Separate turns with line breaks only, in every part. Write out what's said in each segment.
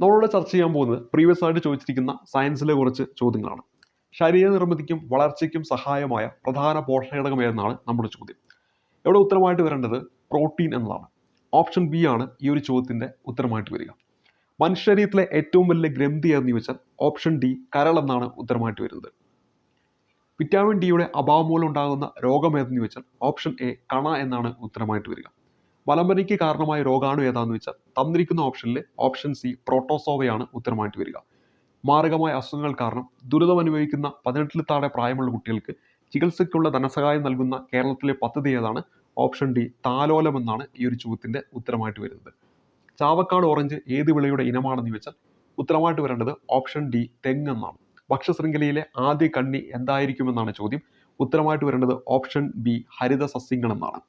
നമ്മളിവിടെ ചർച്ച ചെയ്യാൻ പോകുന്നത് പ്രീവിയസ് ആയിട്ട് ചോദിച്ചിരിക്കുന്ന സയൻസിലെ കുറച്ച് ചോദ്യങ്ങളാണ്. ശരീര നിർമ്മിതിക്കും വളർച്ചയ്ക്കും സഹായമായ പ്രധാന പോഷകഘടകം ഏതെന്നാണ് നമ്മുടെ ചോദ്യം. ഇവിടെ ഉത്തരമായിട്ട് വരേണ്ടത് പ്രോട്ടീൻ എന്നതാണ്. ഓപ്ഷൻ ബി ആണ് ഈ ഒരു ചോദ്യത്തിന്റെ ഉത്തരമായിട്ട് വരിക. മനുഷ്യരീരത്തിലെ ഏറ്റവും വലിയ ഗ്രന്ഥി ഏതെന്ന് ചോദിച്ചാൽ ഓപ്ഷൻ ഡി കരൾ എന്നാണ് ഉത്തരമായിട്ട് വരുന്നത്. വിറ്റാമിൻ ഡിയുടെ അഭാവം മൂലം ഉണ്ടാകുന്ന രോഗം ഏതെന്ന് ചോദിച്ചാൽ ഓപ്ഷൻ എ കണ എന്നാണ് ഉത്തരമായിട്ട് വരിക. മലമ്പനിക്ക് കാരണമായ രോഗാണു ഏതാണെന്ന് വെച്ചാൽ തന്നിരിക്കുന്ന ഓപ്ഷനിൽ ഓപ്ഷൻ സി പ്രോട്ടോസോവയാണ് ഉത്തരമായിട്ട് വരിക. മാരകമായ അസുഖങ്ങൾ കാരണം ദുരിതം അനുഭവിക്കുന്ന പതിനെട്ടിൽ താഴെ പ്രായമുള്ള കുട്ടികൾക്ക് ചികിത്സയ്ക്കുള്ള ധനസഹായം നൽകുന്ന കേരളത്തിലെ പദ്ധതി ഏതാണ്? ഓപ്ഷൻ ഡി താലോലം എന്നാണ് ഈ ഒരു ചോദ്യത്തിന്റെ ഉത്തരമായിട്ട് വരുന്നത്. ചാവക്കാട് ഓറഞ്ച് ഏത് വിളയുടെ ഇനമാണെന്ന് ചോദിച്ചാൽ ഉത്തരമായിട്ട് വരേണ്ടത് ഓപ്ഷൻ ഡി തെങ്ങ് എന്നാണ് ഭക്ഷ്യശൃംഖലയിലെ ആദ്യ കണ്ണി എന്തായിരിക്കുമെന്നാണ് ചോദ്യം. ഉത്തരമായിട്ട് വരേണ്ടത് ഓപ്ഷൻ ബി ഹരിത സസ്യങ്ങൾ എന്നാണ്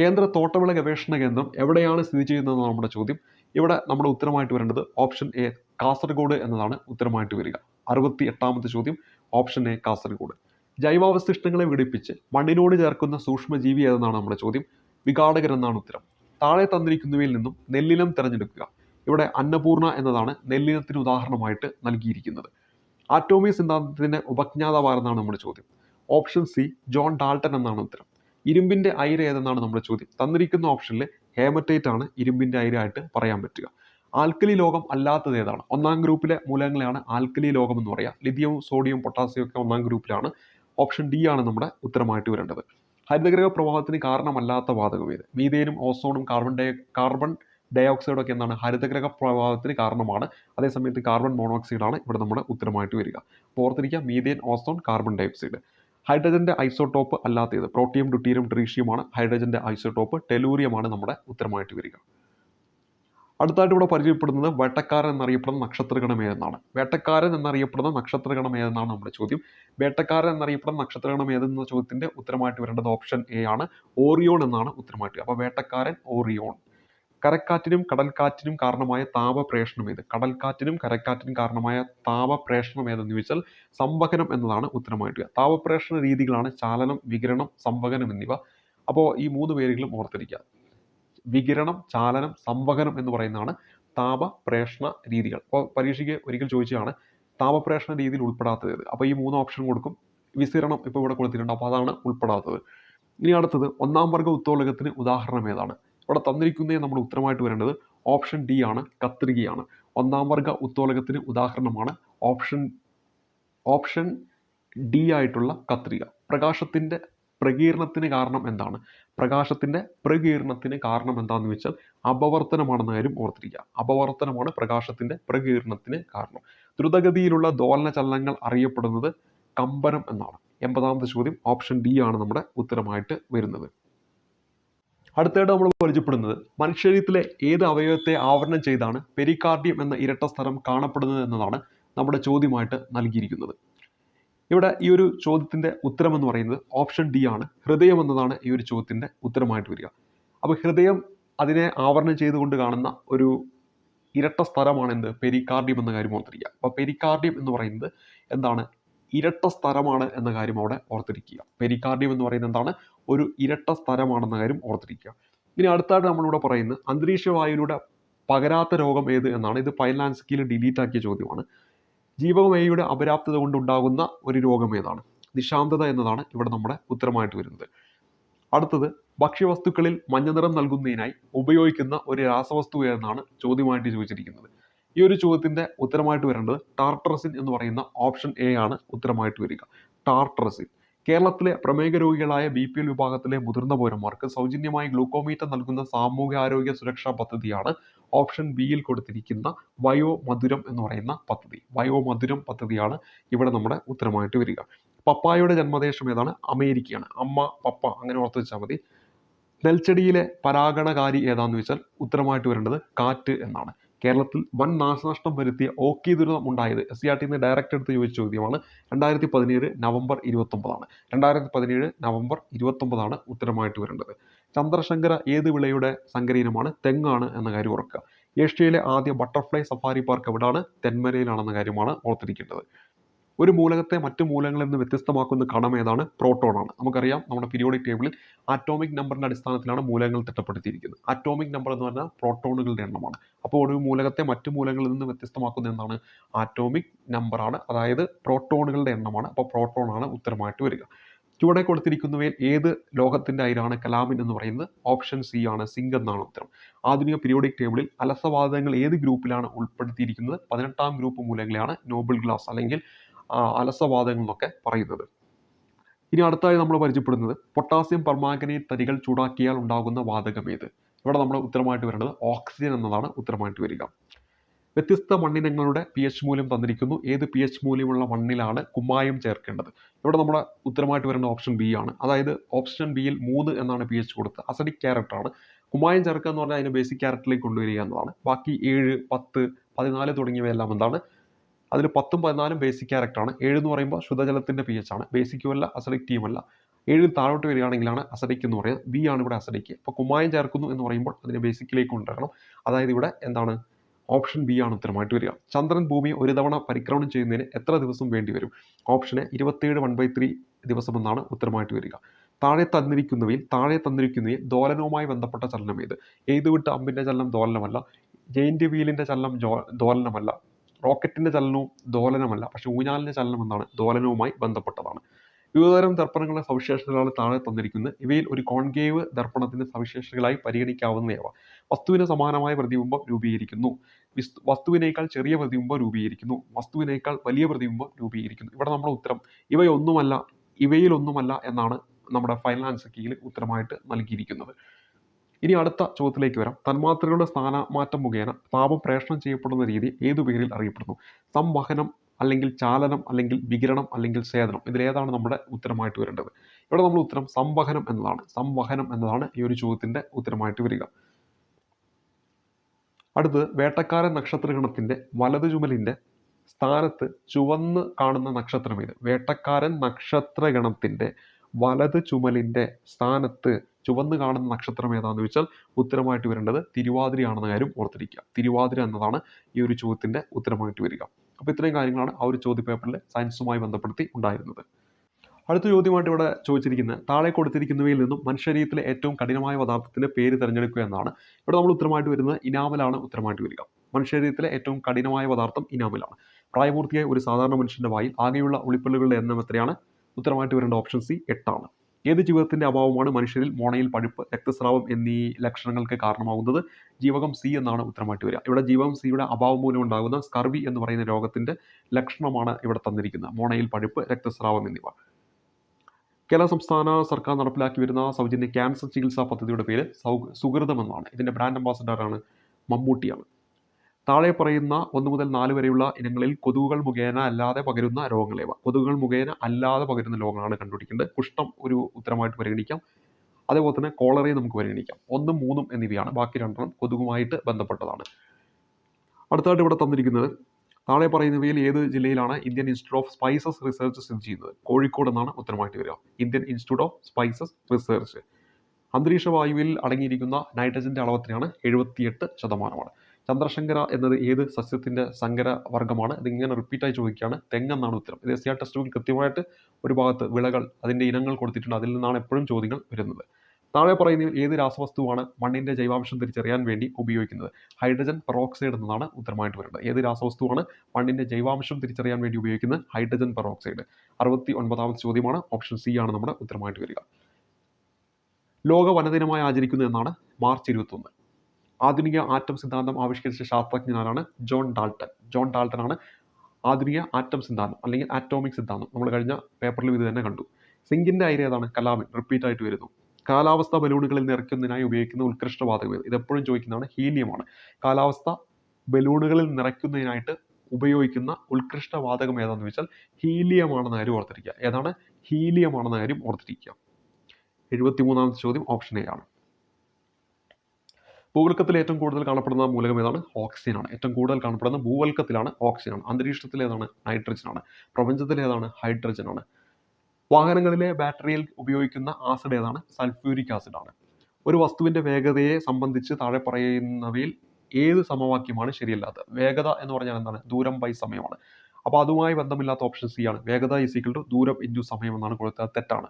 കേന്ദ്ര തോട്ടവിള ഗവേഷണ കേന്ദ്രം എവിടെയാണ് സ്ഥിതി ചെയ്യുന്നതെന്നാണ് നമ്മുടെ ചോദ്യം. ഇവിടെ നമ്മുടെ ഉത്തരമായിട്ട് വരേണ്ടത് ഓപ്ഷൻ എ കാസർഗോഡ് എന്നതാണ് ഉത്തരമായിട്ട് വരിക. അറുപത്തി എട്ടാമത്തെ ചോദ്യം ഓപ്ഷൻ എ കാസർഗോഡ്. ജൈവാവശിഷ്ടങ്ങളെ വിടിപ്പിച്ച് മണ്ണിനോട് ചേർക്കുന്ന സൂക്ഷ്മജീവി ഏതെന്നാണ് നമ്മുടെ ചോദ്യം. വിഘാടകർ എന്നാണ് ഉത്തരം. താഴെ തന്നിരിക്കുന്നവയിൽ നിന്നും നെല്ലിനം തിരഞ്ഞെടുക്കുക. ഇവിടെ അന്നപൂർണ എന്നതാണ് നെല്ലിനത്തിന് ഉദാഹരണമായിട്ട് നൽകിയിരിക്കുന്നത്. ആറ്റോമി സിദ്ധാന്തത്തിന്റെ ഉപജ്ഞാതാവാരെന്നാണ് നമ്മുടെ ചോദ്യം. ഓപ്ഷൻ സി ജോൺ ഡാൾട്ടൺ എന്നാണ് ഉത്തരം. ഇരുമ്പിന്റെ അയിര് ഏതെന്നാണ് നമ്മുടെ ചോദ്യം. തന്നിരിക്കുന്ന ഓപ്ഷനിൽ ഹേമറ്റേറ്റ് ആണ് ഇരുമ്പിന്റെ അയിരായിട്ട് പറയാൻ പറ്റുക. ആൽക്കലി ലോകം അല്ലാത്തത് ഏതാണ്? ഒന്നാം ഗ്രൂപ്പിലെ മൂലകങ്ങളെയാണ് ആൽക്കലി ലോകം എന്ന് പറയുക ലിഥിയവും സോഡിയം പൊട്ടാസ്യം ഒക്കെ ഒന്നാം ഗ്രൂപ്പിലാണ് ഓപ്ഷൻ ഡി ആണ് നമ്മുടെ ഉത്തരമായിട്ട് വരേണ്ടത്. ഹരിതഗ്രഹ പ്രവാഹത്തിന് കാരണമല്ലാത്ത വാതകം ഏത്? മീതേനും ഓസോണും കാർബൺ ഡൈ കാർബൺ ഡയോക്സൈഡ് ഒക്കെ എന്താണ്? ഹരിതഗ്രഹ പ്രവാഹത്തിന് കാരണമാണ്. അതേസമയത്ത് കാർബൺ മോണോക്സൈഡ് ആണ് ഇവിടെ നമ്മുടെ ഉത്തരമായിട്ട് വരിക. ഓർത്തിരിക്കുക മീതേൻ ഓസോൺ കാർബൺ ഡയോക്സൈഡ് ഹൈഡ്രജന്റെ ഐസോടോപ്പ് അല്ലാത്തത് പ്രോട്ടിയം ഡ്യൂട്ടീരിയം ട്രീഷ്യമാണ് ഹൈഡ്രജന്റെ ഐസോടോപ്പ്. ടെലൂറിയമാണ് നമ്മുടെ ഉത്തരമായിട്ട് വരിക. അടുത്തായിട്ട് ഇവിടെ പരിചയപ്പെടുന്നത് വേട്ടക്കാരൻ എന്നറിയപ്പെടുന്ന നക്ഷത്രഗണം ഏതെന്നാണ് വേട്ടക്കാരൻ എന്നറിയപ്പെടുന്ന നക്ഷത്രഗണം ഏതെന്നാണ് നമ്മുടെ ചോദ്യം. വേട്ടക്കാരൻ എന്നറിയപ്പെടുന്ന നക്ഷത്രഗണം ഏതെന്ന ചോദ്യത്തിന്റെ ഉത്തരമായിട്ട് വരേണ്ടത് ഓപ്ഷൻ എ ആണ്. ഓറിയോൺ എന്നാണ് ഉത്തരമായിട്ട് അപ്പോൾ വേട്ടക്കാരൻ ഓറിയോൺ. കരക്കാറ്റിനും കടൽക്കാറ്റിനും കാരണമായ താപപ്രേഷണം ഏത്? കടൽക്കാറ്റിനും കരക്കാറ്റിനും കാരണമായ താപപ്രേഷണം ഏതെന്ന് ചോദിച്ചാൽ സംവഹനം എന്നതാണ് ഉത്തരമായിട്ട്. താപപ്രേഷണ രീതികളാണ് ചാലനം വികിരണം സംവഹനം എന്നിവ. അപ്പോൾ ഈ മൂന്ന് പേരുകളും ഓർത്തിരിക്കുക. വികിരണം ചാലനം സംവഹനം എന്ന് പറയുന്നതാണ് താപപ്രേഷണ രീതികൾ. അപ്പോൾ പരീക്ഷയ്ക്ക് ഒരിക്കൽ ചോദിച്ചതാണ് താപപ്രേഷണ രീതിയിൽ ഉൾപ്പെടാത്തത് അപ്പോൾ ഈ മൂന്ന് ഓപ്ഷൻ കൊടുക്കും. വിസിരണം ഇപ്പോൾ ഇവിടെ കൊടുത്തിട്ടുണ്ട്. അപ്പോൾ അതാണ് ഉൾപ്പെടാത്തത്. ഇനി അടുത്തത് ഒന്നാം വർഗ ഉത്തോലകത്തിന് ഉദാഹരണം ഏതാണ്? ഇവിടെ തന്നിരിക്കുന്നതിന് നമ്മൾ ഉത്തരമായിട്ട് വരേണ്ടത് ഓപ്ഷൻ ഡി ആണ് കത്രികയാണ്. ഒന്നാം വർഗ ഉത്തോലകത്തിന് ഉദാഹരണമാണ് ഓപ്ഷൻ ഓപ്ഷൻ ഡി ആയിട്ടുള്ള കത്രിക. പ്രകാശത്തിന്റെ പ്രകീർണത്തിന് കാരണം എന്താണ്? പ്രകാശത്തിന്റെ പ്രകീർണത്തിന് കാരണം എന്താണെന്ന് വെച്ചാൽ അപവർത്തനമാണെന്ന കാര്യം ഓർത്തിരിക്കുക. അപവർത്തനമാണ് പ്രകാശത്തിന്റെ പ്രകീർണത്തിന് കാരണം. ദ്രുതഗതിയിലുള്ള ദോലന ചലനങ്ങൾ അറിയപ്പെടുന്നത് കമ്പനം എന്നാണ്. എൺപതാമത്തെ ചോദ്യം ഓപ്ഷൻ ഡി ആണ് നമ്മുടെ ഉത്തരമായിട്ട് വരുന്നത്. അടുത്തായിട്ട് നമ്മൾ പരിചയപ്പെടുന്നത് മനുഷ്യരീരത്തിലെ ഏത് അവയവത്തെ ആവരണം ചെയ്താണ് പെരിക്കാർഡിയം എന്ന ഇരട്ട സ്ഥലം കാണപ്പെടുന്നത് എന്നതാണ് നമ്മുടെ ചോദ്യമായിട്ട് നൽകിയിരിക്കുന്നത്. ഇവിടെ ഈ ഒരു ചോദ്യത്തിന്റെ ഉത്തരം എന്ന് പറയുന്നത് ഓപ്ഷൻ ഡി ആണ്. ഹൃദയം എന്നതാണ് ഈ ഒരു ചോദ്യത്തിന്റെ ഉത്തരമായിട്ട് വരിക. അപ്പോൾ ഹൃദയം അതിനെ ആവരണം ചെയ്തുകൊണ്ട് കാണുന്ന ഒരു ഇരട്ട സ്ഥലമാണ് എന്ത്? പെരിക്കാർഡിയം എന്ന കാര്യം ഓർത്തിരിക്കുക. അപ്പോൾ പെരിക്കാർഡിയം എന്ന് പറയുന്നത് എന്താണ്? ഇരട്ട സ്ഥലമാണ് എന്ന കാര്യം അവിടെ ഓർത്തിരിക്കുക. പെരിക്കാർഡിയം എന്ന് പറയുന്നത് എന്താണ്? ഒരു ഇരട്ട സ്ഥലമാണെന്ന കാര്യം ഓർത്തിരിക്കുക. ഇനി അടുത്തായിട്ട് നമ്മളിവിടെ പറയുന്നത് അന്തരീക്ഷ വായുവിലൂടെ പകരാത്ത രോഗം ഏത് എന്നാണ്. ഇത് പൈലാൻസ്കിയിൽ ഡിലീറ്റ് ആക്കിയ ചോദ്യമാണ്. ജീവകമേയുടെ അപര്യാപ്തത കൊണ്ടുണ്ടാകുന്ന ഒരു രോഗം ഏതാണ്? നിശാന്തത എന്നതാണ് ഇവിടെ നമ്മുടെ ഉത്തരമായിട്ട് വരുന്നത്. അടുത്തത് ഭക്ഷ്യവസ്തുക്കളിൽ മഞ്ഞനിറം നൽകുന്നതിനായി ഉപയോഗിക്കുന്ന ഒരു രാസവസ്തു എന്നാണ് ചോദ്യമായിട്ട് ചോദിച്ചിരിക്കുന്നത്. ഈ ഒരു ചോദ്യത്തിന്റെ ഉത്തരമായിട്ട് വരേണ്ടത് ടാർട്ടറസിൻ എന്ന് പറയുന്ന ഓപ്ഷൻ എ ആണ് ഉത്തരമായിട്ട് വരിക. ടാർട്ടറസിൻ. കേരളത്തിലെ പ്രമേഹ രോഗികളായ ബി പി എൽ വിഭാഗത്തിലെ മുതിർന്ന പൗരന്മാർക്ക് സൗജന്യമായി ഗ്ലൂക്കോമീറ്റർ നൽകുന്ന സാമൂഹ്യാരോഗ്യ സുരക്ഷാ പദ്ധതിയാണ് ഓപ്ഷൻ ബിയിൽ കൊടുത്തിരിക്കുന്ന വയോ മധുരം എന്ന് പറയുന്ന പദ്ധതി. വയോ മധുരം പദ്ധതിയാണ് ഇവിടെ നമ്മുടെ ഉത്തരമായിട്ട് വരിക. പപ്പായയുടെ ജന്മദേശം ഏതാണ്? അമേരിക്കയാണ്. അമ്മ പപ്പ അങ്ങനെ ഓർത്ത് വെച്ചാൽ മതി. നെൽച്ചെടിയിലെ പരാഗണകാരി ഏതാന്ന് വെച്ചാൽ ഉത്തരമായിട്ട് വരേണ്ടത് കാറ്റ് എന്നാണ്. കേരളത്തിൽ വൻ നാശനഷ്ടം വരുത്തിയ ഓക്കി ദുരിതം ഉണ്ടായത് S C R T direct എടുത്ത് ചോദിച്ച ചോദ്യമാണ്. രണ്ടായിരത്തി പതിനേഴ് നവംബർ ഇരുപത്തൊമ്പതാണ്. രണ്ടായിരത്തി പതിനേഴ് നവംബർ ഇരുപത്തൊമ്പതാണ് ഉത്തരമായിട്ട് വരേണ്ടത്. ചന്ദ്രശങ്കര ഏത് വിളയുടെ സങ്കരീനമാണ് തെങ്ങാണ് എന്ന കാര്യം ഓർക്കുക. ഏഷ്യയിലെ ആദ്യ ബട്ടർഫ്ലൈ സഫാരി പാർക്ക് എവിടാണ്? തെന്മലയിലാണെന്ന കാര്യമാണ് ഓർത്തിരിക്കേണ്ടത്. ഒരു മൂലകത്തെ മറ്റ് മൂലകങ്ങളിൽ നിന്ന് വ്യത്യസ്തമാക്കുന്ന കണം ഏതാണ്? പ്രോട്ടോണാണ് നമുക്കറിയാം നമ്മുടെ പീരിയോഡിക് ടേബിളിൽ ആറ്റോമിക് നമ്പറിന്റെ അടിസ്ഥാനത്തിലാണ് മൂലകങ്ങൾ തിട്ടപ്പെടുത്തിയിരിക്കുന്നത്. ആറ്റോമിക് നമ്പർ എന്ന് പറഞ്ഞാൽ പ്രോട്ടോണുകളുടെ എണ്ണമാണ്. അപ്പോൾ ഒരു മൂലകത്തെ മറ്റു മൂലകങ്ങളിൽ നിന്ന് വ്യത്യസ്തമാക്കുന്ന എന്താണ്? ആറ്റോമിക് നമ്പറാണ് അതായത് പ്രോട്ടോണുകളുടെ എണ്ണമാണ്. അപ്പോൾ പ്രോട്ടോൺ ആണ് ഉത്തരമായിട്ട് വരിക. ചുവടെ കൊടുത്തിരിക്കുന്നവയിൽ ഏത് ലോഹത്തിന്റെ അയിരാണ്? കലാമിൻ എന്ന് പറയുന്നത് ഓപ്ഷൻ സി ആണ്. സിങ്ക് എന്നാണ് ഉത്തരം. ആധുനിക പീരിയോഡിക് ടേബിളിൽ അലസവാതകങ്ങൾ ഏത് ഗ്രൂപ്പിലാണ് ഉൾപ്പെടുത്തിയിരിക്കുന്നത്? പതിനെട്ടാം ഗ്രൂപ്പ് മൂലങ്ങളെയാണ് നോബിൾ ഗ്ലാസ് അല്ലെങ്കിൽ എന്നൊക്കെ പറയുന്നത്. ഇനി അടുത്തായി നമ്മൾ പരിചയപ്പെടുന്നത് പൊട്ടാസ്യം പെർമാംഗനേറ്റ് തരികൾ ചൂടാക്കിയാൽ ഉണ്ടാകുന്ന വാതകം ഏത്? ഇവിടെ നമ്മൾ ഉത്തരമായിട്ട് വരേണ്ടത് ഓക്സിജൻ എന്നതാണ് ഉത്തരമായിട്ട് വരിക. വ്യത്യസ്ത മണ്ണിനങ്ങളുടെ പി എച്ച് മൂല്യം തന്നിരിക്കുന്നു. ഏത് പി എച്ച് മൂല്യമുള്ള മണ്ണിലാണ് കുമ്മായം ചേർക്കേണ്ടത്? ഇവിടെ നമ്മുടെ ഉത്തരമായിട്ട് വരേണ്ട ഓപ്ഷൻ ബി ആണ്. അതായത് ഓപ്ഷൻ ബിയിൽ മൂന്ന് എന്നാണ് പി എച്ച് കൊടുത്തത് അസഡിക് ക്യാരക്ടർ ആണ്. കുമ്മായം ചേർക്കുക എന്ന് പറഞ്ഞാൽ അതിനെ ബേസിക് ക്യാരക്ടറിലേക്ക് കൊണ്ടുവരിക എന്നതാണ്. ബാക്കി ഏഴ് പത്ത് പതിനാല് തുടങ്ങിയവയെല്ലാം എന്താണ്? അതിൽ പത്തും പതിനാലും ബേസിക് ക്യാരക്ടറാണ് ഏഴ് എന്ന് പറയുമ്പോൾ ശുദ്ധജലത്തിന്റെ പി എച്ച് ആണ്. ബേസിക്കും അല്ല അസഡിക് അല്ല. ഏഴിൽ താഴോട്ട് വരികയാണെങ്കിലാണ് അസഡിക് എന്ന് പറയുന്നത്. ബി ആണ് ഇവിടെ അസഡിക് അപ്പോൾ കുമ്മായം ചേർക്കുന്നു എന്ന് പറയുമ്പോൾ അതിനെ ബേസിക്കിലേക്ക് കൊണ്ടുവരണം. അതായത് ഇവിടെ എന്താണ്? ഓപ്ഷൻ ബി ആണ് ഉത്തരമായിട്ട് വരിക. ചന്ദ്രൻ ഭൂമി ഒരു തവണ പരിക്രമണം ചെയ്യുന്നതിന് എത്ര ദിവസം വേണ്ടി വരും? ഓപ്ഷന് ഇരുപത്തേഴ് വൺ ബൈ ത്രീ ദിവസം എന്നാണ് ഉത്തരമായിട്ട് വരിക. താഴെ തന്നിരിക്കുന്നവയിൽ താഴെ തന്നിരിക്കുന്നവയിൽ ദോലനവുമായി ബന്ധപ്പെട്ട ചലനം ഏത്? ഏത് വിട്ട് അമ്പിന്റെ ചലനം ദോലനമല്ല. ജെയിന്റ് വീലിന്റെ ചലനം ജോ ദോലനമല്ല. റോക്കറ്റിന്റെ ചലനവും ദോലനമല്ല. പക്ഷെ ഊഞ്ഞാലിന്റെ ചലനം എന്താണ്? ദോലനവുമായി ബന്ധപ്പെട്ടതാണ്. വിവിധതരം ദർപ്പണങ്ങളുടെ സവിശേഷതകളാണ് താഴെ തന്നിരിക്കുന്നത്. ഇവയിൽ ഒരു കോൺകേവ് ദർപ്പണത്തിന്റെ സവിശേഷതകളായി പരിഗണിക്കാവുന്നവ വസ്തുവിന് സമാനമായ പ്രതിബിംബം രൂപീകരിക്കുന്നു. വസ്തുവിനേക്കാൾ ചെറിയ പ്രതിബിംബം രൂപീകരിക്കുന്നു. വസ്തുവിനേക്കാൾ വലിയ പ്രതിബിംബം രൂപീകരിക്കുന്നു. ഇവിടെ നമ്മുടെ ഉത്തരം ഇവയൊന്നുമല്ല ഇവയിലൊന്നുമല്ല എന്നാണ് നമ്മുടെ ഫൈനൽ ആൻസർ കീയിൽ ഉത്തരമായിട്ട് നൽകിയിരിക്കുന്നത്. ഇനി അടുത്ത ചോദ്യത്തിലേക്ക് വരാം. തന്മാത്രകളുടെ സ്ഥാനമാറ്റം മുഖേന താപം പ്രേഷണം ചെയ്യപ്പെടുന്ന രീതി ഏതു പേരിൽ അറിയപ്പെടുന്നു? സംവഹനം അല്ലെങ്കിൽ ചാലനം അല്ലെങ്കിൽ വികിരണം അല്ലെങ്കിൽ സേതനം ഇതിലേതാണ് നമ്മുടെ ഉത്തരമായിട്ട് വരേണ്ടത്. ഇവിടെ നമ്മൾ ഉത്തരം സംവഹനം എന്നതാണ്. സംവഹനം എന്നതാണ് ഈ ഒരു ചോദ്യത്തിന്റെ ഉത്തരമായിട്ട് വരിക. അടുത്തത് വേട്ടക്കാരൻ നക്ഷത്രഗണത്തിന്റെ വലതു ചുമലിന്റെ സ്ഥാനത്ത് ചുവന്ന് കാണുന്ന നക്ഷത്രം ഏത്? വേട്ടക്കാരൻ നക്ഷത്രഗണത്തിന്റെ വലത് ചുമലിന്റെ സ്ഥാനത്ത് ചുവന്ന് കാണുന്ന നക്ഷത്രം ഏതാണെന്ന് ചോദിച്ചാൽ ഉത്തരമായിട്ട് വരേണ്ടത് തിരുവാതിരയാണെന്ന കാര്യം ഓർത്തിരിക്കുക. തിരുവാതിര എന്നതാണ് ഈ ഒരു ചോദ്യത്തിന്റെ ഉത്തരമായിട്ട് വരിക. അപ്പോൾ ഇത്രയും കാര്യങ്ങളാണ് ആ ഒരു ചോദ്യ പേപ്പറിൽ സയൻസുമായി ബന്ധപ്പെടുത്തി ഉണ്ടായിരുന്നത്. അടുത്ത ചോദ്യമായിട്ട് ഇവിടെ ചോദിച്ചിരിക്കുന്നത് താഴെ കൊടുത്തിരിക്കുന്നവയിൽ നിന്നും മനുഷ്യരീരത്തിലെ ഏറ്റവും കഠിനമായ പദാർത്ഥത്തിന്റെ പേര് തിരഞ്ഞെടുക്കുക എന്നാണ്. ഇവിടെ നമ്മൾ ഉത്തരമായിട്ട് വരുന്നത് ഇനാമലാണ് ഉത്തരമായിട്ട് വരിക. മനുഷ്യരീരത്തിലെ ഏറ്റവും കഠിനമായ പദാർത്ഥം ഇനാമലാണ്. പ്രായപൂർത്തിയായ ഒരു സാധാരണ മനുഷ്യന്റെ വായിൽ ആകെയുള്ള ഉളിപ്പല്ലുകളുടെ എണ്ണം എത്രയാണ്? ഉത്തരമായിട്ട് വരേണ്ട ഓപ്ഷൻ സി എട്ടാണ്. ഏത് ജീവിതത്തിന്റെ അഭാവമാണ് മനുഷ്യരിൽ മോണയിൽ പഴുപ്പ് രക്തസ്രാവം എന്നീ ലക്ഷണങ്ങൾക്ക് കാരണമാകുന്നത് ജീവകം സി എന്നാണ് ഉത്തരമായിട്ട് വരിക. ഇവിടെ ജീവകം സിയുടെ അഭാവം മൂലം ഉണ്ടാകുന്ന സ്കർവി എന്ന് പറയുന്ന രോഗത്തിന്റെ ലക്ഷണമാണ് ഇവിടെ തന്നിരിക്കുന്നത്. മോണയിൽ പഴുപ്പ് രക്തസ്രാവം എന്നിവ. കേരള സംസ്ഥാന സർക്കാർ നടപ്പിലാക്കി വരുന്ന സൗജന്യ ക്യാൻസർ ചികിത്സാ പദ്ധതിയുടെ പേര് സൗ സുഹൃതം എന്നാണ്. ഇതിന്റെ ബ്രാൻഡ് അംബാസഡറാണ് മമ്മൂട്ടിയാണ്. താഴെ പറയുന്ന ഒന്ന് മുതൽ നാല് വരെയുള്ള ഇനങ്ങളിൽ കൊതുകുകൾ മുഖേന അല്ലാതെ പകരുന്ന രോഗങ്ങളേവ. കൊതുകുകൾ മുഖേന അല്ലാതെ പകരുന്ന രോഗങ്ങളാണ് കണ്ടുപിടിക്കേണ്ടത്. കുഷ്ഠം ഒരു ഉത്തരമായിട്ട് പരിഗണിക്കാം. അതേപോലെ തന്നെ കോളറയും നമുക്ക് പരിഗണിക്കാം. ഒന്നും മൂന്നും എന്നിവയാണ്. ബാക്കി രണ്ടെണ്ണം കൊതുകുമായിട്ട് ബന്ധപ്പെട്ടതാണ്. അടുത്തായിട്ട് ഇവിടെ തന്നിരിക്കുന്നത് താഴെ പറയുന്നവയിൽ ഏത് ജില്ലയിലാണ് Indian institute of spices research സ്ഥിതി ചെയ്യുന്നത്? കോഴിക്കോട് എന്നാണ് ഉത്തരമായിട്ട് വരിക. Indian institute of spices research. അന്തരീക്ഷ വായുവിൽ അടങ്ങിയിരിക്കുന്ന നൈട്രജന്റെ അളവത്തിനാണ് എഴുപത്തിയെട്ട് ശതമാനമാണ്. ചന്ദ്രശങ്കര എന്നത് ഏത് സസ്യത്തിന്റെ സങ്കര വർഗമാണ്? ഇതിങ്ങനെ റിപ്പീറ്റായി ചോദിക്കുകയാണ്. തെങ്ങെന്നാണ് ഉത്തരം. ഇത് എസ് സി ആർ ടെസ്റ്റ് ബുക്കിൽ കൃത്യമായിട്ട് ഒരു ഭാഗത്ത് വിളകൾ അതിന്റെ ഇനങ്ങൾ കൊടുത്തിട്ടുണ്ട്. അതിൽ നിന്നാണ് എപ്പോഴും ചോദ്യങ്ങൾ വരുന്നത്. താഴെ പറയുന്ന ഏത് രാസവസ്തുവാണ് മണ്ണിന്റെ ജൈവാംശം തിരിച്ചറിയാൻ വേണ്ടി ഉപയോഗിക്കുന്നത്? ഹൈഡ്രജൻ പെറോക്സൈഡ് എന്നതാണ് ഉത്തരമായിട്ട് വരുന്നത്. ഏത് രാസവസ്തുവാണ് മണ്ണിന്റെ ജൈവാംശം തിരിച്ചറിയാൻ വേണ്ടി ഉപയോഗിക്കുന്നത്? Hydrogen peroxide. അറുപത്തി ഒൻപതാമത്തെ ചോദ്യമാണ്. ഓപ്ഷൻ സി ആണ് നമ്മുടെ ഉത്തരമായിട്ട് വരിക. ലോക വനദിനമായി ആചരിക്കുന്നു എന്നാണ് മാർച്ച് ഇരുപത്തൊന്ന്. ആധുനിക ആറ്റം സിദ്ധാന്തം ആവിഷ്കരിച്ച ശാസ്ത്രജ്ഞനാണ് ജോൺ ഡാൾട്ടൺ ജോൺ ഡാൾട്ടൺ ആണ് ആധുനിക ആറ്റം സിദ്ധാന്തം അല്ലെങ്കിൽ ആറ്റോമിക് സിദ്ധാന്തം നമ്മൾ കഴിഞ്ഞ പേപ്പറിൽ ഇത് തന്നെ കണ്ടു. സിങ്കിന്റെ ഐര ഏതാണ്? കലാമിൻ. റിപ്പീറ്റ് ആയിട്ട് വരുന്നു. കാലാവസ്ഥ ബലൂണുകളിൽ നിറയ്ക്കുന്നതിനായി ഉപയോഗിക്കുന്ന ഉത്കൃഷ്ടവാതകം? ഇത് എപ്പോഴും ചോദിക്കുന്നതാണ് ഹീലിയമാണ്. കാലാവസ്ഥ ബലൂണുകളിൽ നിറയ്ക്കുന്നതിനായിട്ട് ഉപയോഗിക്കുന്ന ഉത്കൃഷ്ട വാതകം വെച്ചാൽ ഹീലിയമാണെന്ന കാര്യം ഓർത്തിരിക്കുക. ഏതാണ്? ഹീലിയമാണെന്ന കാര്യം ഓർത്തിരിക്കുക. എഴുപത്തി മൂന്നാമത്തെ ചോദ്യം ഓപ്ഷൻ എ ആണ്. ഭൂവൽക്കത്തിൽ ഏറ്റവും കൂടുതൽ കാണപ്പെടുന്ന മൂലകം ഏതാണ്? ഓക്സിജൻ ആണ്. ഏറ്റവും കൂടുതൽ കാണപ്പെടുന്ന ഭൂവൽക്കത്തിലാണ് ഓക്സിജൻ ആണ്. അന്തരീക്ഷത്തിൽ ഏതാണ്? നൈട്രജൻ ആണ്. പ്രപഞ്ചത്തിൽ ഏതാണ്? ഹൈഡ്രജൻ ആണ്. വാഹനങ്ങളിലെ ബാറ്ററിയിൽ ഉപയോഗിക്കുന്ന ആസിഡ് ഏതാണ്? സൾഫ്യൂരിക് ആസിഡ് ആണ്. ഒരു വസ്തുവിന്റെ വേഗതയെ സംബന്ധിച്ച് താഴെ പറയുന്നവയിൽ ഏത് സമവാക്യമാണ് ശരിയല്ലാത്തത് വേഗത എന്ന് പറഞ്ഞാൽ എന്താണ്? ദൂരം ബൈ സമയമാണ്. അപ്പോൾ അതുമായി ബന്ധമില്ലാത്ത ഓപ്ഷൻ സി ആണ്. വേഗത ഈസ് ഈക്വൽ ടു ദൂരം ഇന്റു സമയം എന്നാണ് കൊടുത്തത് തെറ്റാണ്.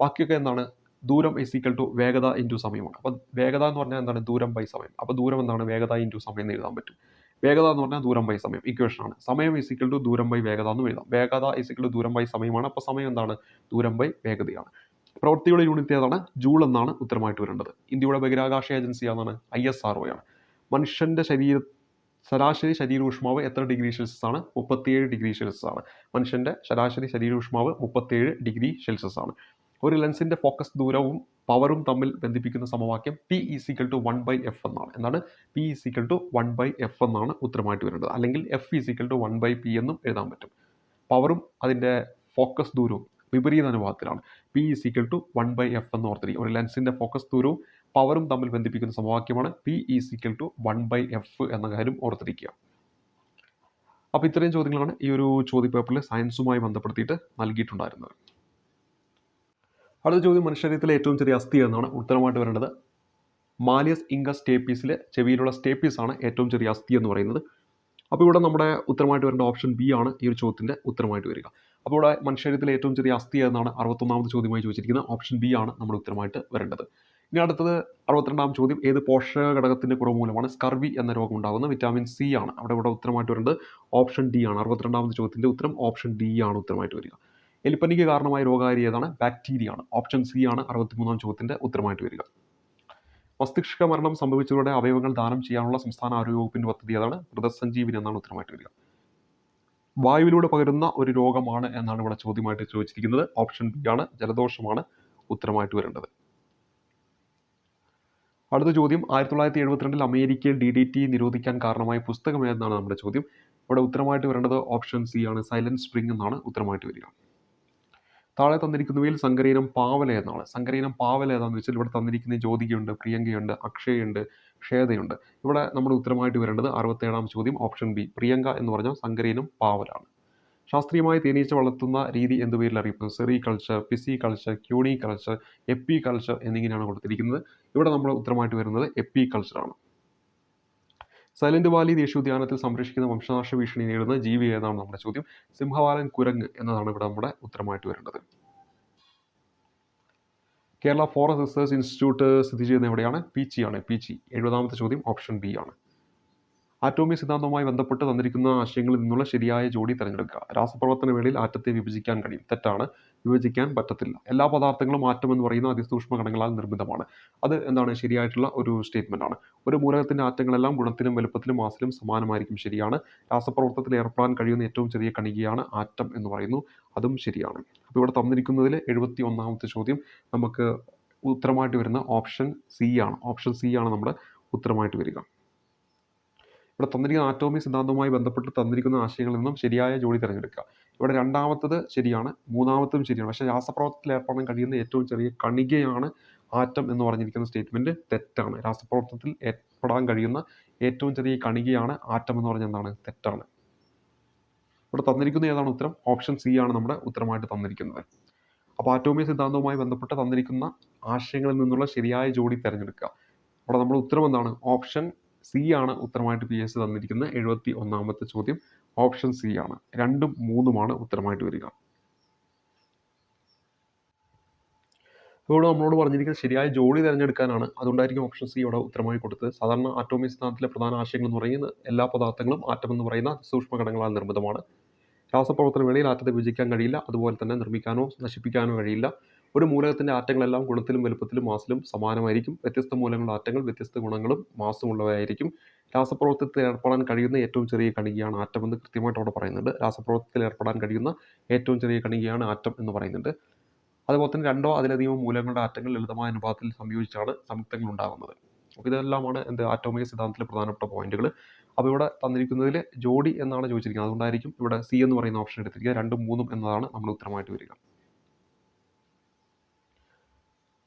ബാക്കിയൊക്കെ എന്താണ്? ദൂരം ഇസ് ഈക്വൽ ടു വേഗത ഇന്റു സമയമാണ്. അപ്പോൾ വേഗത എന്ന് പറഞ്ഞാൽ എന്താണ്? ദൂരം ബൈ സമയം. അപ്പോൾ ദൂരം എന്താണ്? വേഗത ഇന്റു സമയം എന്ന് എഴുതാൻ പറ്റും. വേഗത എന്ന് പറഞ്ഞാൽ ദൂരം ബൈ സമയം. ഇക്വേഷനാണ് സമയം ഇസ് ഈക്വൽ ടു ദൂരം ബൈ വേഗത എന്ന് എഴുതാം. വേഗത ഇസ് ഈക്വൽ ടു ദൂരം ബൈ സമയമാണ്. അപ്പോൾ സമയം എന്താണ്? ദൂരം ബൈ വേഗതയാണ്. പ്രവൃത്തിയുടെ യൂണിറ്റ് ഏതാണ്? ജൂൾ എന്നാണ് ഉത്തരമായിട്ട് വരേണ്ടത്. ഇന്ത്യയുടെ ബഹിരാകാശ ഏജൻസി ഏതാണ് ഐ എസ് ആർ ആണ്. മനുഷ്യന്റെ ശരീര ശരാശരി ശരീര ഊഷ്മാവ് എത്ര ഡിഗ്രി സെൽഷ്യസ് ആണ്? മുപ്പത്തിയേഴ് ഡിഗ്രി സെൽഷ്യസ് ആണ്. മനുഷ്യന്റെ ശരാശരി ശരീര ഊഷ്മാവ് മുപ്പത്തിയേഴ് ഡിഗ്രി സെൽഷ്യസ് ആണ്. ഒരു ലെൻസിന്റെ ഫോക്കസ് ദൂരവും പവറും തമ്മിൽ ബന്ധിപ്പിക്കുന്ന സമവാക്യം P is equal to one by F എന്നാണ്. എന്താണ്? P is equal to one by F എന്നാണ് ഉത്തരമായിട്ട് വരേണ്ടത് അല്ലെങ്കിൽ F is equal to one by P എന്നും എഴുതാൻ പറ്റും. പവറും അതിന്റെ ഫോക്കസ് ദൂരവും വിപരീത അനുപാതത്തിലാണ്. P is equal to one by F എന്ന് ഓർത്തിരിക്കും ഒരു ലെൻസിന്റെ ഫോക്കസ് ദൂരവും പവറും തമ്മിൽ ബന്ധിപ്പിക്കുന്ന സമവാക്യമാണ് P is equal to one by F എന്ന കാര്യം ഓർത്തിരിക്കുക. അപ്പോൾ ഇത്രയും ചോദ്യങ്ങളാണ് ഈ ഒരു ചോദ്യപേപ്പറിൽ സയൻസുമായി ബന്ധപ്പെടുത്തിയിട്ട് നൽകിയിട്ടുണ്ടായിരുന്നത്. അടുത്ത ചോദ്യം മനുഷ്യരീരത്തിലെ ഏറ്റവും ചെറിയ അസ്ഥി എന്നാണ് ഉത്തരമായിട്ട് വരേണ്ടത്. മാലിയസ് ഇംഗസ് സ്റ്റേപ്പീസിലെ ചെവിയിലുള്ള ആണ് ഏറ്റവും ചെറിയ അസ്ഥി എന്ന് പറയുന്നത്. അപ്പോൾ ഇവിടെ നമ്മുടെ ഉത്തരമായിട്ട് വരേണ്ട ഓപ്ഷൻ ബി ആണ് ഈ ഒരു ചോദ്യത്തിന്റെ ഉത്തരമായിട്ട് വരിക. അപ്പോൾ ഇവിടെ മനുഷ്യരീരത്തിലെ ഏറ്റവും ചെറിയ അസ്ഥി എന്നാണ് അറുപത്തൊന്നാമത് ചോദ്യമായി ചോദിച്ചിരിക്കുന്നത്. ഓപ്ഷൻ ബി ആണ് നമ്മുടെ ഉത്തരമായിട്ട് വരേണ്ടത്. ഇനി അടുത്തത് അറുപത്തിരണ്ടാം ചോദ്യം. ഏത് പോഷക ഘടകത്തിന്റെ കുറവ് മൂലമാണ് സ്കർവി എന്ന രോഗം ഉണ്ടാകുന്നത്? വിറ്റാമിൻ സി ആണ്. അവിടെ ഇവിടെ ഉത്തരമായിട്ട് വരേണ്ടത് ഓപ്ഷൻ ഡി ആണ്. അറുപത്തിരണ്ടാമത് ചോദ്യത്തിന്റെ ഉത്തരം ഓപ്ഷൻ ഡി ആണ് ഉത്തരമായിട്ട് വരിക. എലിപ്പനിക്ക് കാരണമായ രോഗകാരി ഏതാണ്? ബാക്ടീരിയ ആണ്. ഓപ്ഷൻ സി ആണ് അറുപത്തിമൂന്നാം ചോദ്യത്തിന്റെ ഉത്തരമായിട്ട് വരിക. മസ്തിഷ്ക മരണം സംഭവിച്ചവരുടെ അവയവങ്ങൾ ദാനം ചെയ്യാനുള്ള സംസ്ഥാന ആരോഗ്യ വകുപ്പിന്റെ പദ്ധതി ഏതാണ്? മൃതസഞ്ജീവിനി എന്നാണ് ഉത്തരമായിട്ട് വരിക. വായുവിലൂടെ പകരുന്ന ഒരു രോഗമാണ് എന്നാണ് ഇവിടെ ചോദ്യമായിട്ട് ചോദിച്ചിരിക്കുന്നത്. ഓപ്ഷൻ ബി ആണ്. ജലദോഷമാണ് ഉത്തരമായിട്ട് വരേണ്ടത്. അടുത്ത ചോദ്യം ആയിരത്തി തൊള്ളായിരത്തി എഴുപത്തിരണ്ടിൽ അമേരിക്കയിൽ ഡി ഡി ടി നിരോധിക്കാൻ കാരണമായ പുസ്തകം ഏതെന്നാണ് നമ്മുടെ ചോദ്യം. ഇവിടെ ഉത്തരമായിട്ട് വരേണ്ടത് ഓപ്ഷൻ സി ആണ്. സൈലൻസ് സ്പ്രിംഗ് എന്നാണ് ഉത്തരമായിട്ട് വരിക. താഴെ തന്നിരിക്കുന്നവയിൽ സങ്കരീനം പാവല എന്നാണ്. സങ്കരീനം പാവല ഏതാണെന്ന് വെച്ചാൽ ഇവിടെ തന്നിരിക്കുന്ന ജ്യോതികയുണ്ട് പ്രിയങ്കയുണ്ട് അക്ഷയുണ്ട് ക്ഷേതയുണ്ട് ഇവിടെ നമ്മുടെ ഉത്തരമായിട്ട് വരേണ്ടത് അറുപത്തേഴാം ചോദ്യം ഓപ്ഷൻ ബി പ്രിയങ്ക എന്ന് പറഞ്ഞാൽ സങ്കരീനം പാവലാണ്. ശാസ്ത്രീയമായി തേനീച്ച വളർത്തുന്ന രീതി എന്ത് പേരിൽ അറിയപ്പെടുന്നത് sericulture pisciculture cuniculture apiculture എന്നിങ്ങനെയാണ് കൊടുത്തിരിക്കുന്നത്. ഇവിടെ നമ്മൾ ഉത്തരമായിട്ട് വരുന്നത് എപ്പി കൾച്ചറാണ്. സൈലന്റ് വാലി ദേശീയോദ്യാനത്തിൽ സംരക്ഷിക്കുന്ന വംശനാശ ഭീഷണി നേരിടുന്ന ജീവി ഏതാണ് നമ്മുടെ ചോദ്യം? സിംഹവാലൻ കുരങ്ങ് എന്നതാണ് ഇവിടെ നമ്മുടെ ഉത്തരമായിട്ട് വരേണ്ടത്. കേരള ഫോറസ്റ്റ് റിസർച്ച് ഇൻസ്റ്റിറ്റ്യൂട്ട് സ്ഥിതി ചെയ്യുന്ന എവിടെയാണ്? പീച്ചി ആണ്. പീച്ചി എഴുപതാമത്തെ ചോദ്യം ഓപ്ഷൻ ബി ആണ്. ആറ്റോമി സിദ്ധാന്തവുമായി ബന്ധപ്പെട്ട് തന്നിരിക്കുന്ന ആശയങ്ങളിൽ നിന്നുള്ള ശരിയായ ജോഡി തിരഞ്ഞെടുക്കുക. രാസപ്രവർത്തന വേളയിൽ ആറ്റത്തെ വിഭജിക്കാൻ കഴിയും. തെറ്റാണ്. വിഭജിക്കാൻ പറ്റത്തില്ല. എല്ലാ പദാർത്ഥങ്ങളും ആറ്റം എന്ന് പറയുന്ന അതിസൂക്ഷ്മ കണങ്ങളാൽ നിർമ്മിതമാണ്. അത് എന്താണ്? ശരിയായിട്ടുള്ള ഒരു സ്റ്റേറ്റ്മെന്റ് ആണ്. ഒരു മൂലകത്തിന്റെ ആറ്റങ്ങളെല്ലാം ഗുണത്തിലും വലുപ്പത്തിലും മാസിലും സമാനമായിരിക്കും ശരിയാണ്. രാസപ്രവർത്തനത്തിൽ ഏർപ്പെടാൻ കഴിയുന്ന ഏറ്റവും ചെറിയ കണികയാണ് ആറ്റം എന്ന് പറയുന്നു. അതും ശരിയാണ്. അപ്പോൾ ഇവിടെ തന്നിരിക്കുന്നതിൽ എഴുപത്തി ഒന്നാമത്തെ ചോദ്യം. നമുക്ക് ഉത്തരമായിട്ട് വരുന്ന ഓപ്ഷൻ സി ആണ്. ഓപ്ഷൻ സി ആണ് നമ്മുടെ ഉത്തരമായിട്ട് വരിക. ഇവിടെ തന്നിരിക്കുന്ന ആറ്റോമി സിദ്ധാന്തവുമായി ബന്ധപ്പെട്ട് തന്നിരിക്കുന്ന ആശയങ്ങളിൽ നിന്നും ശരിയായ ജോഡി തിരഞ്ഞെടുക്കുക. ഇവിടെ രണ്ടാമത്തത് ശരിയാണ് മൂന്നാമത്തതും ശരിയാണ്. പക്ഷേ രാസപ്രവർത്തനത്തിൽ ഏർപ്പെടാൻ കഴിയുന്ന ഏറ്റവും ചെറിയ കണികയാണ് ആറ്റം എന്ന് പറഞ്ഞിരിക്കുന്ന സ്റ്റേറ്റ്മെന്റ് തെറ്റാണ്. രാസപ്രവർത്തനത്തിൽ ഏർപ്പെടാൻ കഴിയുന്ന ഏറ്റവും ചെറിയ കണികയാണ് ആറ്റം എന്ന് പറഞ്ഞാൽ എന്താണ്? തെറ്റാണ്. ഇവിടെ തന്നിരിക്കുന്ന ഏതാണ് ഉത്തരം? ഓപ്ഷൻ സി ആണ് നമ്മുടെ ഉത്തരമായിട്ട് തന്നിരിക്കുന്നത്. അപ്പോൾ ആറ്റോമിയ സിദ്ധാന്തവുമായി ബന്ധപ്പെട്ട് തന്നിരിക്കുന്ന ആശയങ്ങളിൽ നിന്നുള്ള ശരിയായ ജോഡി തിരഞ്ഞെടുക്കുക. അവിടെ നമ്മുടെ ഉത്തരം എന്താണ്? ഓപ്ഷൻ സി ആണ് ഉത്തരമായിട്ട് പി എസ് തന്നിരിക്കുന്ന എഴുപത്തി ഒന്നാമത്തെ ചോദ്യം. ഓപ്ഷൻ സി ആണ്. രണ്ടും മൂന്നുമാണ് ഉത്തരമായിട്ട് വരിക. ഇവിടെ നമ്മളോട് പറഞ്ഞിരിക്കുന്നത് ശരിയായ ജോലി തിരഞ്ഞെടുക്കാനാണ്. അതുകൊണ്ടായിരിക്കും ഓപ്ഷൻ സി ഇവിടെ ഉത്തരമായി കൊടുത്തത്. സാധാരണ ആറ്റോമിക് സ്ഥാനത്തിലെ പ്രധാന ആശയങ്ങൾ എന്ന് പറയുന്നത് എല്ലാ പദാർത്ഥങ്ങളും ആറ്റം എന്ന് പറയുന്ന സൂക്ഷ്മ ഘടകങ്ങളാൽ നിർമ്മിതമാണ്. രാസപ്രവർത്തന വേളയിൽ ആറ്റത്തെ വിഭജിക്കാൻ കഴിയില്ല. അതുപോലെ തന്നെ നിർമ്മിക്കാനോ നശിപ്പിക്കാനോ കഴിയില്ല. ഒരു മൂലകത്തിന്റെ ആറ്റങ്ങളെല്ലാം ഗുണത്തിലും വലുപ്പത്തിലും മാസിലും സമാനമായിരിക്കും. വ്യത്യസ്ത മൂലങ്ങളുടെ ആറ്റങ്ങൾ വ്യത്യസ്ത ഗുണങ്ങളും മാസമുള്ളവയായിരിക്കും. രാസപ്രവർത്തനത്തിൽ ഏർപ്പെടാൻ കഴിയുന്ന ഏറ്റവും ചെറിയ കണികയാണ് ആറ്റം എന്ന് കൃത്യമായിട്ട് അവിടെ പറയുന്നുണ്ട്. രാസപ്രവർത്തനത്തിൽ ഏർപ്പെടാൻ കഴിയുന്ന ഏറ്റവും ചെറിയ കണികയാണ് ആറ്റം എന്ന് പറയുന്നുണ്ട്. അതുപോലെ തന്നെ രണ്ടോ അതിലധികമോ മൂലകങ്ങളുടെ ആറ്റങ്ങൾ ലളിതമായ അനുപാതത്തിൽ സംയോജിച്ചാണ് സംയുക്തങ്ങൾ ഉണ്ടാകുന്നത് ഇതെല്ലാമാണ് എന്ത് ആറ്റോമിക സിദ്ധാന്തത്തിലെ പ്രധാനപ്പെട്ട പോയിന്റുകൾ. അപ്പോൾ ഇവിടെ തന്നിരിക്കുന്നതിൽ ജോഡി എന്നാണ് ചോദിച്ചിരിക്കുന്നത്. അതുകൊണ്ടായിരിക്കും ഇവിടെ സി എന്ന് പറയുന്ന ഓപ്ഷൻ എടുത്തിരിക്കുക. രണ്ടും മൂന്നും എന്നതാണ് നമ്മൾ ഉത്തരമായിട്ട് വരിക.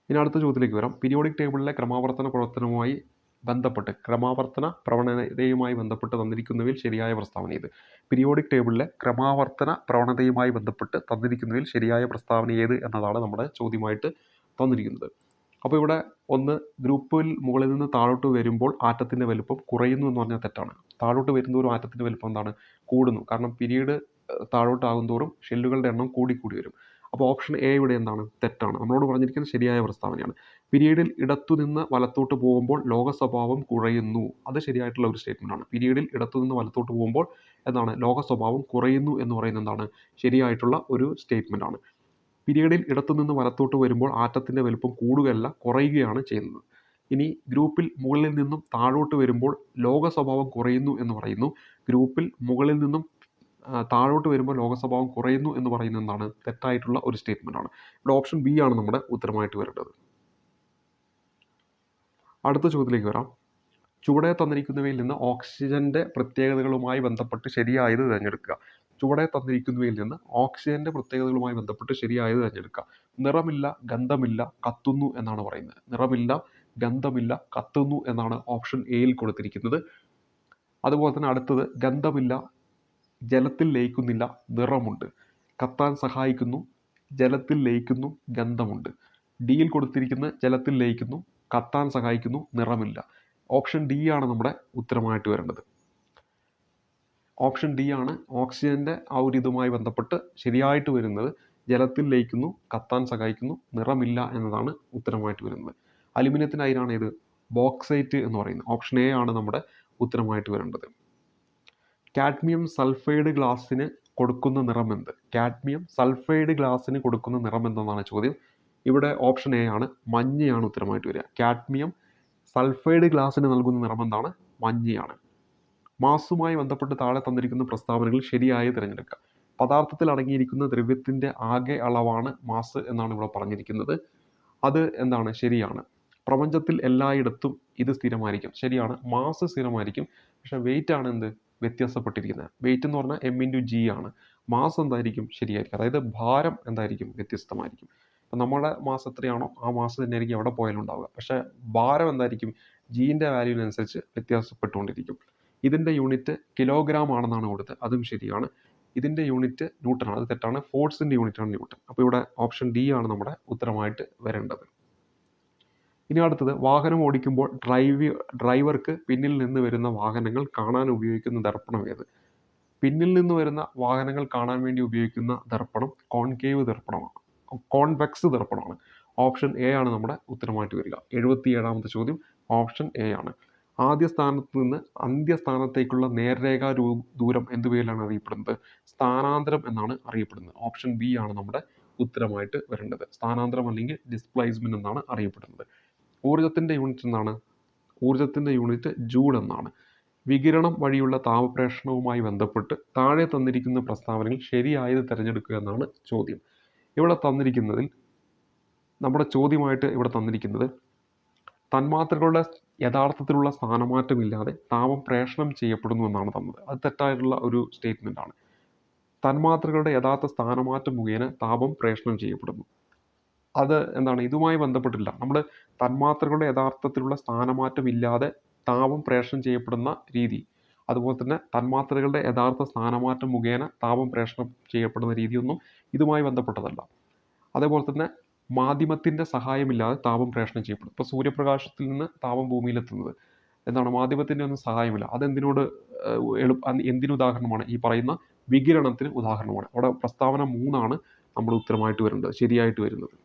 ഇനി അടുത്ത ചോദ്യത്തിലേക്ക് വരാം. പീരിയോഡിക് ടേബിളിലെ ക്രമാവർത്തന പ്രവർത്തനവുമായി ബന്ധപ്പെട്ട് ക്രമാവർത്തന പ്രവണതയുമായി ബന്ധപ്പെട്ട് തന്നിരിക്കുന്നവയിൽ ശരിയായ പ്രസ്താവന ഏത്? പീരിയോഡിക് ടേബിളിലെ ക്രമാവർത്തന പ്രവണതയുമായി ബന്ധപ്പെട്ട് തന്നിരിക്കുന്നതിൽ ശരിയായ പ്രസ്താവന ഏത് എന്നതാണ് നമ്മുടെ ചോദ്യമായിട്ട് തന്നിരിക്കുന്നത്. അപ്പോൾ ഇവിടെ ഒന്ന് ഗ്രൂപ്പിൽ മുകളിൽ നിന്ന് താഴോട്ട് വരുമ്പോൾ ആറ്റത്തിന്റെ വലുപ്പം കുറയുന്നു എന്ന് പറഞ്ഞാൽ തെറ്റാണ്. താഴോട്ട് വരുന്നതോറും ആറ്റത്തിന്റെ വലുപ്പം എന്താണ്? കൂടുന്നു. കാരണം പിരീഡ് താഴോട്ടാകും തോറും ഷെല്ലുകളുടെ എണ്ണം കൂടിക്കൂടി വരും. അപ്പോൾ ഓപ്ഷൻ എ ഇവിടെ എന്താണ്? തെറ്റാണ്. നമ്മളോട് പറഞ്ഞിരിക്കുന്നത് ശരിയായ പ്രസ്താവനയാണ്. പിരീഡിൽ ഇടത്തുനിന്ന് വലത്തോട്ട് പോകുമ്പോൾ ലോക സ്വഭാവം കുറയുന്നു. അത് ശരിയായിട്ടുള്ള ഒരു സ്റ്റേറ്റ്മെന്റ് ആണ്. പിരീഡിൽ ഇടത്തുനിന്ന് വലത്തോട്ട് പോകുമ്പോൾ എന്താണ്? ലോക സ്വഭാവം കുറയുന്നു എന്ന് പറയുന്നത് എന്താണ്? ശരിയായിട്ടുള്ള ഒരു സ്റ്റേറ്റ്മെന്റ് ആണ്. പിരീഡിൽ ഇടത്തുനിന്ന് വലത്തോട്ട് വരുമ്പോൾ ആറ്റത്തിന്റെ വലുപ്പം കൂടുകയല്ല കുറയുകയാണ് ചെയ്യുന്നത്. ഇനി ഗ്രൂപ്പിൽ മുകളിൽ നിന്നും താഴോട്ട് വരുമ്പോൾ ലോക സ്വഭാവം കുറയുന്നു എന്ന് പറയുന്നു. ഗ്രൂപ്പിൽ മുകളിൽ നിന്നും താഴോട്ട് വരുമ്പോൾ ലോകസ്വഭാവം കുറയുന്നു എന്ന് പറയുന്നത് എന്താണ്? തെറ്റായിട്ടുള്ള ഒരു സ്റ്റേറ്റ്മെന്റ് ആണ്. ഇവിടെ ഓപ്ഷൻ ബി ആണ് നമ്മുടെ ഉത്തരമായിട്ട് വരേണ്ടത്. അടുത്ത ചോദ്യത്തിലേക്ക് വരാം. ചുവടെ തന്നിരിക്കുന്നവയിൽ നിന്ന് ഓക്സിജന്റെ പ്രത്യേകതകളുമായി ബന്ധപ്പെട്ട് ശരിയായത് തിരഞ്ഞെടുക്കുക. ചുവടെ തന്നിരിക്കുന്നവയിൽ നിന്ന് ഓക്സിജന്റെ പ്രത്യേകതകളുമായി ബന്ധപ്പെട്ട് ശരിയായത് തിരഞ്ഞെടുക്കുക. നിറമില്ല ഗന്ധമില്ല കത്തുന്നു എന്നാണ് പറയുന്നത്. നിറമില്ല ഗന്ധമില്ല കത്തുന്നു എന്നാണ് ഓപ്ഷൻ എയിൽ കൊടുത്തിരിക്കുന്നത്. അതുപോലെ തന്നെ അടുത്തത് ഗന്ധമില്ല ജലത്തിൽ ലയിക്കുന്നില്ല നിറമുണ്ട്. കത്താൻ സഹായിക്കുന്നു ജലത്തിൽ ലയിക്കുന്നു ഗന്ധമുണ്ട്. ഡിയിൽ കൊടുത്തിരിക്കുന്ന ജലത്തിൽ ലയിക്കുന്നു കത്താൻ സഹായിക്കുന്നു നിറമില്ല. ഓപ്ഷൻ ഡി ആണ് നമ്മുടെ ഉത്തരമായിട്ട് വരേണ്ടത്. ഓപ്ഷൻ ഡി ആണ് ഓക്സിജന്റെ ആ ഒരു ഇതുമായി ബന്ധപ്പെട്ട് ശരിയായിട്ട് വരുന്നത് ജലത്തിൽ ലയിക്കുന്നു കത്താൻ സഹായിക്കുന്നു നിറമില്ല എന്നതാണ് ഉത്തരമായിട്ട് വരുന്നത്. അലുമിനിയത്തിന്റെ അയിരാണ് ഇത് ബോക്സൈറ്റ് എന്ന് പറയുന്നത്. ഓപ്ഷൻ എ ആണ് നമ്മുടെ ഉത്തരമായിട്ട് വരേണ്ടത്. കാഡ്മിയം സൾഫൈഡ് ഗ്ലാസ്സിന് കൊടുക്കുന്ന നിറം എന്ത്? കാഡ്മിയം സൾഫൈഡ് ഗ്ലാസ്സിന് കൊടുക്കുന്ന നിറം എന്തെന്നാണ് ചോദ്യം. ഇവിടെ ഓപ്ഷൻ എ ആണ് മഞ്ഞയാണ് ഉത്തരമായിട്ട് വരിക. കാഡ്മിയം സൾഫൈഡ് ഗ്ലാസ്സിന് നൽകുന്ന നിറം എന്താണ്? മഞ്ഞയാണ്. മാസുമായി ബന്ധപ്പെട്ട് താഴെ തന്നിരിക്കുന്ന പ്രസ്താവനകൾ ശരിയായി തിരഞ്ഞെടുക്കുക. പദാർത്ഥത്തിൽ അടങ്ങിയിരിക്കുന്ന ദ്രവ്യത്തിന്റെ ആകെ അളവാണ് മാസ് എന്നാണ് ഇവിടെ പറഞ്ഞിരിക്കുന്നത്. അത് എന്താണ്? ശരിയാണ്. പ്രപഞ്ചത്തിൽ എല്ലായിടത്തും ഇത് സ്ഥിരമായിരിക്കും. ശരിയാണ്. മാസ് സ്ഥിരമായിരിക്കും. പക്ഷേ വെയിറ്റ് ആണ് എന്ത്? വ്യത്യാസപ്പെട്ടിരിക്കുന്നത്. വെയിറ്റ് എന്ന് പറഞ്ഞാൽ എം ഇന്റു ജി ആണ്. മാസ് എന്തായിരിക്കും? ശരിയായിരിക്കും. അതായത് ഭാരം എന്തായിരിക്കും? വ്യത്യസ്തമായിരിക്കും. അപ്പം നമ്മുടെ മാസം എത്രയാണോ ആ മാസം തന്നെ ആയിരിക്കും എവിടെ പോയാലും ഉണ്ടാവുക. പക്ഷേ ഭാരം എന്തായിരിക്കും? ജീന്റെ വാല്യൂവിനനുസരിച്ച് വ്യത്യാസപ്പെട്ടുകൊണ്ടിരിക്കും. ഇതിന്റെ യൂണിറ്റ് കിലോഗ്രാം ആണെന്നാണ് കൊടുത്തത്. അതും ശരിയാണ്. ഇതിന്റെ യൂണിറ്റ് ന്യൂട്ടൺ ആണ് അത് തെറ്റാണ്. ഫോഴ്സിന്റെ യൂണിറ്റ് ആണ് ന്യൂട്ടൺ അപ്പോൾ ഇവിടെ ഓപ്ഷൻ ഡി ആണ് നമ്മുടെ ഉത്തരമായിട്ട് വരേണ്ടത്. ഇനി അടുത്തത് വാഹനം ഓടിക്കുമ്പോൾ ഡ്രൈവ് ഡ്രൈവർക്ക് പിന്നിൽ നിന്ന് വരുന്ന വാഹനങ്ങൾ കാണാൻ ഉപയോഗിക്കുന്ന ദർപ്പണം ഏത്? പിന്നിൽ നിന്ന് വരുന്ന വാഹനങ്ങൾ കാണാൻ വേണ്ടി ഉപയോഗിക്കുന്ന ദർപ്പണം കോൺകേവ് ദർപ്പണമാണ്. കോൺവെക്സ് ദർപ്പണമാണ്. ഓപ്ഷൻ എ ആണ് നമ്മുടെ ഉത്തരമായിട്ട് വരിക. എഴുപത്തി ഏഴാമത്തെ ചോദ്യം ഓപ്ഷൻ എ ആണ്. ആദ്യ സ്ഥാനത്ത് നിന്ന് അന്ത്യസ്ഥാനത്തേക്കുള്ള നേർരേഖാ രൂ- ദൂരം എന്ത് പേരിലാണ് അറിയപ്പെടുന്നത്? സ്ഥാനാന്തരം എന്നാണ് അറിയപ്പെടുന്നത്. ഓപ്ഷൻ ബി ആണ് നമ്മുടെ ഉത്തരമായിട്ട് വരേണ്ടത്. സ്ഥാനാന്തരം അല്ലെങ്കിൽ ഡിസ്പ്ലേസ്മെന്റ് എന്നാണ് അറിയപ്പെടുന്നത്. ഊർജത്തിന്റെ യൂണിറ്റ് എന്താണ് ഊർജത്തിന്റെ യൂണിറ്റ് ജൂൾ എന്നാണ്. വികിരണം വഴിയുള്ള താപപ്രേഷണവുമായി ബന്ധപ്പെട്ട് താഴെ തന്നിരിക്കുന്ന പ്രസ്താവനകൾ ശരിയായത് തിരഞ്ഞെടുക്കുക എന്നാണ് ചോദ്യം. ഇവിടെ തന്നിരിക്കുന്നതിൽ നമ്മുടെ ചോദ്യമായിട്ട് ഇവിടെ തന്നിരിക്കുന്നത് തന്മാത്രകളുടെ യഥാർത്ഥത്തിലുള്ള സ്ഥാനമാറ്റമില്ലാതെ താപം പ്രേഷണം ചെയ്യപ്പെടുന്നു എന്നാണ് തന്നത്. അത് തെറ്റായിട്ടുള്ള ഒരു സ്റ്റേറ്റ്മെന്റ് ആണ്. തന്മാത്രകളുടെ യഥാർത്ഥ സ്ഥാനമാറ്റം മുഖേന താപം പ്രേഷണം ചെയ്യപ്പെടുന്നു. അത് എന്താണ്? ഇതുമായി ബന്ധപ്പെട്ടില്ല നമ്മൾ തന്മാത്രകളുടെ യഥാർത്ഥത്തിലുള്ള സ്ഥാനമാറ്റം ഇല്ലാതെ താപം പ്രേഷണം ചെയ്യപ്പെടുന്ന രീതി. അതുപോലെ തന്നെ തന്മാത്രകളുടെ യഥാർത്ഥ സ്ഥാനമാറ്റം മുഖേന താപം പ്രേഷണം ചെയ്യപ്പെടുന്ന രീതിയൊന്നും ഇതുമായി ബന്ധപ്പെട്ടതല്ല. അതേപോലെ തന്നെ മാധ്യമത്തിന്റെ സഹായമില്ലാതെ താപം പ്രേഷണം ചെയ്യപ്പെടും. ഇപ്പോൾ സൂര്യപ്രകാശത്തിൽ നിന്ന് താപം ഭൂമിയിലെത്തുന്നത്. എന്താണ്? മാധ്യമത്തിന്റെ ഒന്നും സഹായമില്ല. അതെന്തിനോട് എളു എന്തിന് ഉദാഹരണമാണ്? ഈ പറയുന്ന വികിരണത്തിന് ഉദാഹരണമാണ്. അവിടെ പ്രസ്താവന മൂന്നാണ് നമ്മൾ ഉത്തരമായിട്ട് വരേണ്ടത് ശരിയായിട്ട് വരുന്നത്.